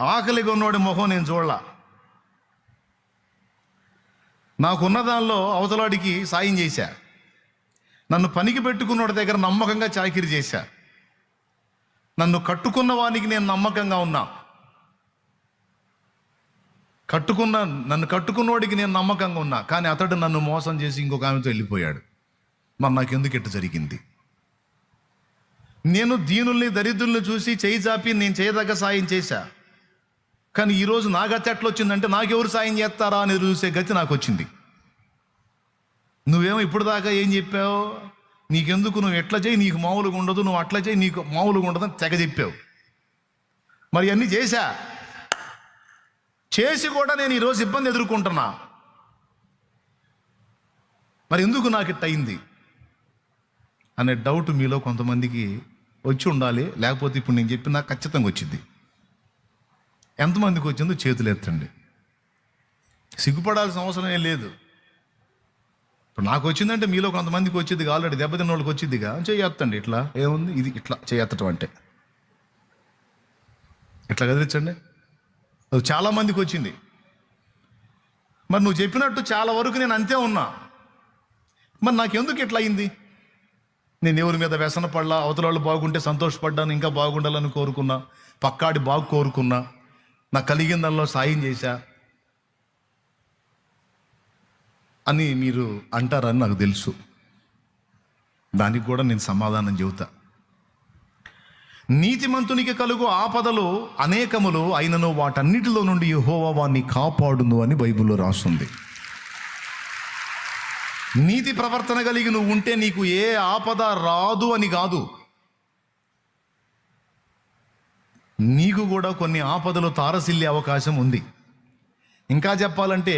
ఆకలిగా ఉన్నోడి మొహం నేను చూడలా. నాకున్న దానిలో అవతలాడికి సాయం చేశా. నన్ను పనికి పెట్టుకున్నోడి దగ్గర నమ్మకంగా చాకిరి చేశా. నన్ను కట్టుకున్న వానికి నేను నమ్మకంగా ఉన్నా. కట్టుకున్న నన్ను కట్టుకున్నోడికి నేను నమ్మకంగా ఉన్నా. కానీ అతడు నన్ను మోసం చేసి ఇంకొక ఆమెతో వెళ్ళిపోయాడు. మరి నాకెందుకు ఎట్టు జరిగింది? నేను దీనుల్ని దరిద్రుల్ని చూసి చేయి చాపి నేను చేయదగ్గ సాయం చేశా. కానీ ఈరోజు నా గతి ఎట్లా వచ్చిందంటే నాకెవరు సాయం చేస్తారా అని చూసే గతి నాకు వచ్చింది నువ్వేమో ఇప్పుడు దాకా ఏం చెప్పావు? నీకెందుకు నువ్వు ఎట్లా చేయి? నీకు మామూలుగా ఉండదు నువ్వు అట్లా చేయి నీకు మామూలుగా ఉండదు అని తెగ చెప్పావు. మరి అన్నీ చేశా? చేసి కూడా నేను ఈరోజు ఇబ్బంది ఎదుర్కొంటున్నా. మరి ఎందుకు నాకు ఇట్ట అయింది? అనే డౌట్ మీలో కొంతమందికి వచ్చి ఉండాలి. లేకపోతే ఇప్పుడు నేను చెప్పినా ఖచ్చితంగా వచ్చింది. ఎంతమందికి వచ్చిందో చేతులు ఎత్తండి. సిగ్గుపడాల్సిన అవసరం ఏం లేదు. ఇప్పుడు నాకు వచ్చిందంటే మీలో కొంతమందికి వచ్చింది ఆల్రెడీ దెబ్బతిన్న వాళ్ళకి వచ్చిందిగా చేయొత్తండి ఇట్లా. ఏముంది? ఇది ఇట్లా చేయత్తటం అంటే. ఇట్లా కదిలించండి. అది చాలా మందికి వచ్చింది. మరి నువ్వు చెప్పినట్టు చాలా వరకు నేను అంతే ఉన్నా. మరి నాకెందుకు ఇట్లా అయింది? నేను ఎవరి మీద వ్యసన పడలా? అవతల వాళ్ళు బాగుంటే సంతోషపడ్డాను ఇంకా బాగుండాలని కోరుకున్నా. పక్కాడి బాగు కోరుకున్నా. నాకు కలిగిన దానిలో సాయం చేశా అని మీరు అంటారని నాకు తెలుసు. దానికి కూడా నేను సమాధానం చెబుతా. నీతిమంతునికి కలుగు ఆపదలు అనేకములు అయినను వాటన్నిటిలో నుండి యెహోవా వాణ్ణి కాపాడును అని బైబిల్లో రాస్తుంది నీతి ప్రవర్తన కలిగి నువ్వు ఉంటే నీకు ఏ ఆపద రాదు అని కాదు. నీకు కూడా కొన్ని ఆపదలు తారసిల్లే అవకాశం ఉంది. ఇంకా చెప్పాలంటే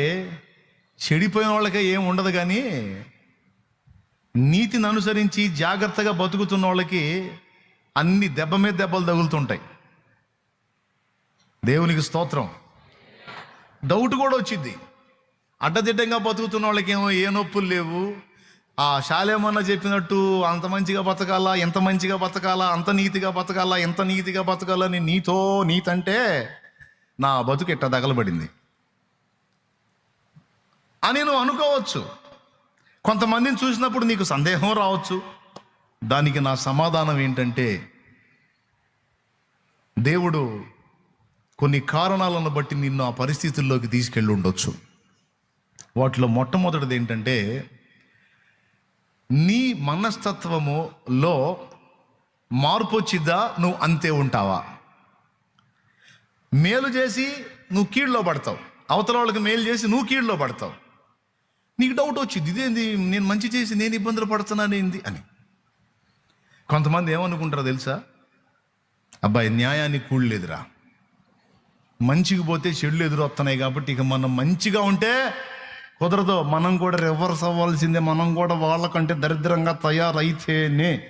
చెడిపోయిన వాళ్ళకే ఏం ఉండదు కానీ నీతిని అనుసరించి జాగ్రత్తగా బతుకుతున్న వాళ్ళకి అన్ని దెబ్బ మీద దెబ్బలు తగులుతుంటాయి. దేవునికి స్తోత్రం. డౌట్ కూడా వచ్చింది అడ్డదిడ్డంగా బతుకుతున్న వాళ్ళకేమో ఏ నొప్పులు లేవు. ఆ శాలేమన్న చెప్పినట్టు అంత మంచిగా బతకాలా ఎంత మంచిగా బతకాలా అంత నీతిగా బతకాలా ఎంత నీతిగా బతకాలని నీతో నీతంటే నా బతుకు ఎట్ట తగలబడింది అని నువ్వు అనుకోవచ్చు. కొంతమందిని చూసినప్పుడు నీకు సందేహం రావచ్చు. దానికి నా సమాధానం ఏంటంటే దేవుడు కొన్ని కారణాలను బట్టి నిన్ను ఆ పరిస్థితుల్లోకి తీసుకెళ్ళి ఉండొచ్చు. వాటిలో మొట్టమొదటిది ఏంటంటే నీ మనస్తత్వములో మార్పు వచ్చిద్దా? నువ్వు అంతే ఉంటావా? మేలు చేసి నువ్వు కీడులో పడతావు. అవతల వాళ్ళకి మేలు చేసి నువ్వు కీడులో పడతావు. నీకు డౌట్ వచ్చింది. ఇదేంది? నేను మంచి చేసి నేను ఇబ్బందులు పడుతున్నాను ఏంది అని. కొంతమంది ఏమనుకుంటారో తెలుసా? అబ్బాయి న్యాయానికి కూడలేదురా. మంచికి పోతే చెడులు ఎదురొస్తున్నాయి కాబట్టి ఇక మనం మంచిగా ఉంటే కుదరదు మనం కూడా రివర్స్ అవ్వాల్సిందే. మనం కూడా వాళ్ళకంటే దరిద్రంగా తయారైతేనే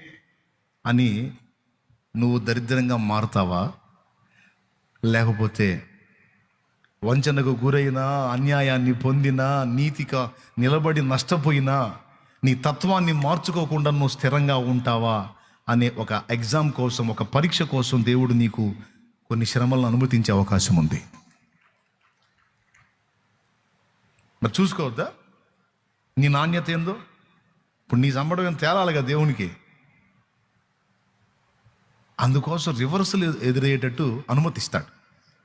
అని నువ్వు దరిద్రంగా మారుతావా? లేకపోతే వంచనకు గురైనా అన్యాయాన్ని పొందినా నీతిగా నిలబడి నష్టపోయినా నీ తత్వాన్ని మార్చుకోకుండా నువ్వు స్థిరంగా ఉంటావా? అనే ఒక ఎగ్జామ్ కోసం ఒక పరీక్ష కోసం దేవుడు నీకు కొన్ని శ్రమలను అనుమతించే అవకాశం ఉంది. మరి చూసుకోవద్దా? నీ నాణ్యత ఏందో? ఇప్పుడు నీ సంబడం ఏం తేలాలి కదా దేవునికి? అందుకోసం రివర్సల్ ఎదురయ్యేటట్టు అనుమతిస్తాడు.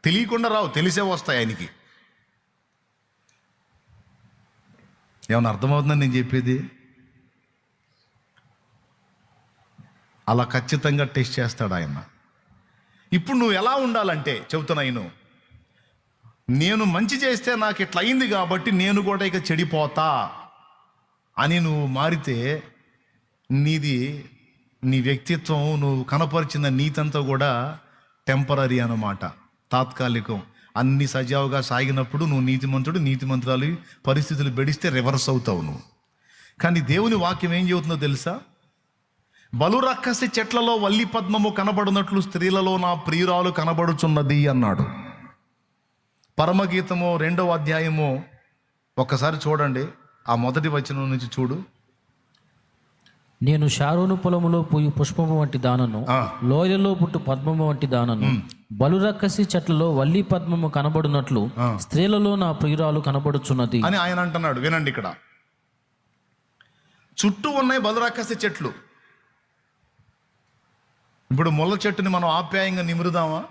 తెలియకుండా రావు తెలిసే వస్తాయి ఆయనకి. ఏమన్నా అర్థమవుతుందని నేను చెప్పేది? అలా ఖచ్చితంగా టెస్ట్ చేస్తాడు ఆయన. ఇప్పుడు నువ్వు ఎలా ఉండాలంటే చెబుతున్నా నేను మంచి చేస్తే నాకు ఇట్లా అయింది కాబట్టి నేను కూడా ఇక చెడిపోతా అని నువ్వు మారితే నీది నీ వ్యక్తిత్వం నువ్వు కనపరిచిన నీతంతా కూడా టెంపరీ అనమాట తాత్కాలికం. అన్ని సజావుగా సాగినప్పుడు నువ్వు నీతిమంతుడు నీతిమంతురాలు పరిస్థితులు బెడిస్తే రివర్స్ అవుతావు నువ్వు. కానీ దేవుని వాక్యం ఏం చెబుతుందో తెలుసా? బలురక్కసి చెట్లలో వల్లి పద్మము కనబడినట్లు స్త్రీలలో నా ప్రియురాలు కనబడుచున్నది అన్నాడు. పరమగీతము రెండవ అధ్యాయము ఒక్కసారి చూడండి. ఆ మొదటి వచనం నుంచి చూడు. నేను షారోను పొలములో పోయి పుష్పము వంటి దానను ఆ. లోయలలో పుట్టు పద్మము వంటి దానను బలురక్కసి చెట్లలో వల్లి పద్మము కనబడినట్లు స్త్రీలలో నా ప్రియురాలు కనబడుచున్నది. అని ఆయన అంటున్నాడు. వినండి ఇక్కడ. చుట్టూ ఉన్నాయి బలురాకసి చెట్లు. ఇప్పుడు ముళ్ళ చెట్టుని మనం ఆప్యాయంగా నిమురుదామా?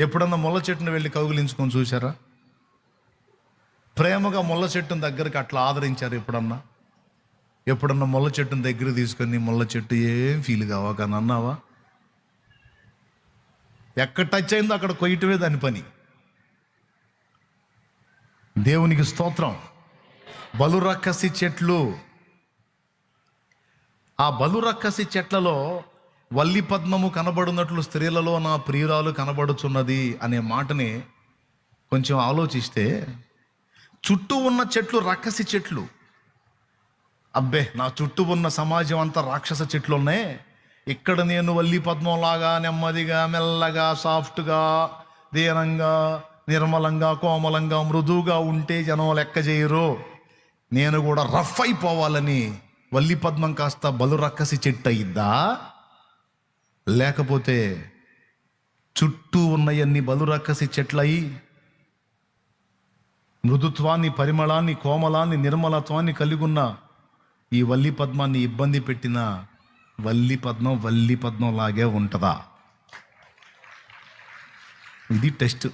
ఎప్పుడన్నా ముళ్ళ చెట్టుని వెళ్ళి కౌగిలించుకొని చూసారా ప్రేమగా ముళ్ళ చెట్టుని దగ్గరికి అట్లా ఆదరించారు ఎప్పుడన్నా? ఎప్పుడన్నా ముళ్ళ చెట్టుని దగ్గర తీసుకొని ముళ్ళ చెట్టు ఏం ఫీల్ కావా? కానీ అన్నావా? ఎక్కడ టచ్ అయిందో అక్కడ కొయ్యటమే దాని పని. దేవునికి స్తోత్రం. బలురక్కసి చెట్లు. ఆ బలురక్కసి చెట్లలో వల్లి పద్మము కనబడున్నట్లు స్త్రీలలో నా ప్రియురాలు కనబడుచున్నది అనే మాటని కొంచెం ఆలోచిస్తే చుట్టూ ఉన్న చెట్లు రక్కసి చెట్లు. అబ్బే నా చుట్టూ ఉన్న సమాజం అంతా రాక్షస చెట్లు ఉన్నాయి ఇక్కడ నేను వల్లి పద్మంలాగా నెమ్మదిగా మెల్లగా సాఫ్ట్గా దీనంగా నిర్మలంగా కోమలంగా మృదువుగా ఉంటే జనం లెక్క చేయరు. నేను కూడా రఫ్ అయిపోవాలని వల్లి పద్మం కాస్త బలు రక్కసి చెట్టు అయిందా? లేకపోతే చుట్టూ ఉన్నయన్ని బలురక్కసి చెట్లయి మృదుత్వాన్ని పరిమళాన్ని కోమలాన్ని నిర్మలత్వాన్ని కలిగి ఉన్న ఈ వల్లి పద్మాన్ని ఇబ్బంది పెట్టిన వల్లి పద్మం వల్లి పద్మం లాగే ఉంటుందా? ఇది టెస్ట్.